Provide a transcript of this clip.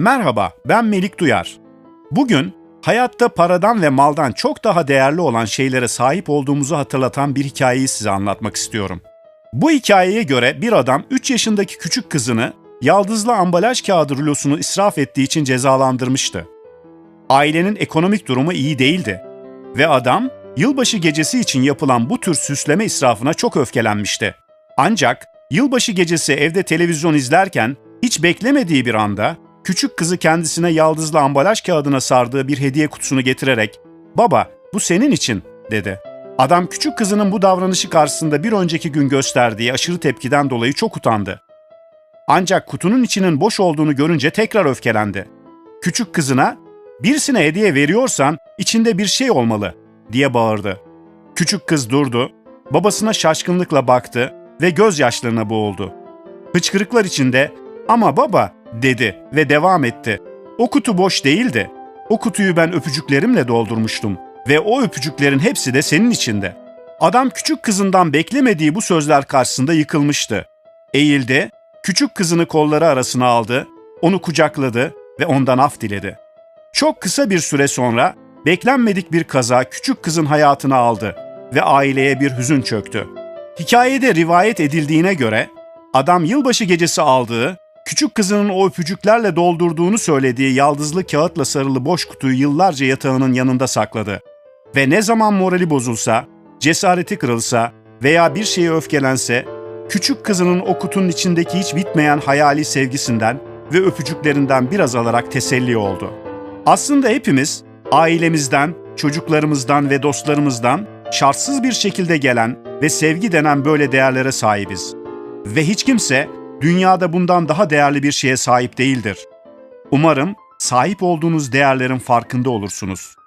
Merhaba, ben Melik Duyar. Bugün hayatta paradan ve maldan çok daha değerli olan şeylere sahip olduğumuzu hatırlatan bir hikayeyi size anlatmak istiyorum. Bu hikayeye göre bir adam 3 yaşındaki küçük kızını yaldızlı ambalaj kağıdı rulosunu israf ettiği için cezalandırmıştı. Ailenin ekonomik durumu iyi değildi ve adam yılbaşı gecesi için yapılan bu tür süsleme israfına çok öfkelenmişti. Ancak yılbaşı gecesi evde televizyon izlerken hiç beklemediği bir anda küçük kızı kendisine yaldızlı ambalaj kağıdına sardığı bir hediye kutusunu getirerek "Baba, bu senin için." dedi. Adam küçük kızının bu davranışı karşısında bir önceki gün gösterdiği aşırı tepkiden dolayı çok utandı. Ancak kutunun içinin boş olduğunu görünce tekrar öfkelendi. Küçük kızına "Birisine hediye veriyorsan içinde bir şey olmalı." diye bağırdı. Küçük kız durdu, babasına şaşkınlıkla baktı ve gözyaşlarına boğuldu. Hıçkırıklar içinde "Ama baba," dedi ve devam etti. "O kutu boş değildi. O kutuyu ben öpücüklerimle doldurmuştum ve o öpücüklerin hepsi de senin içinde." Adam küçük kızından beklemediği bu sözler karşısında yıkılmıştı. Eğildi, küçük kızını kolları arasına aldı, onu kucakladı ve ondan af diledi. Çok kısa bir süre sonra beklenmedik bir kaza küçük kızın hayatını aldı ve aileye bir hüzün çöktü. Hikayede rivayet edildiğine göre adam yılbaşı gecesi aldığı, küçük kızının o öpücüklerle doldurduğunu söylediği yaldızlı kağıtla sarılı boş kutuyu yıllarca yatağının yanında sakladı. Ve ne zaman morali bozulsa, cesareti kırılsa veya bir şeye öfkelense, küçük kızının o kutunun içindeki hiç bitmeyen hayali sevgisinden ve öpücüklerinden biraz alarak teselli oldu. Aslında hepimiz ailemizden, çocuklarımızdan ve dostlarımızdan şartsız bir şekilde gelen ve sevgi denen böyle değerlere sahibiz. Ve hiç kimse dünyada bundan daha değerli bir şeye sahip değildir. Umarım sahip olduğunuz değerlerin farkında olursunuz.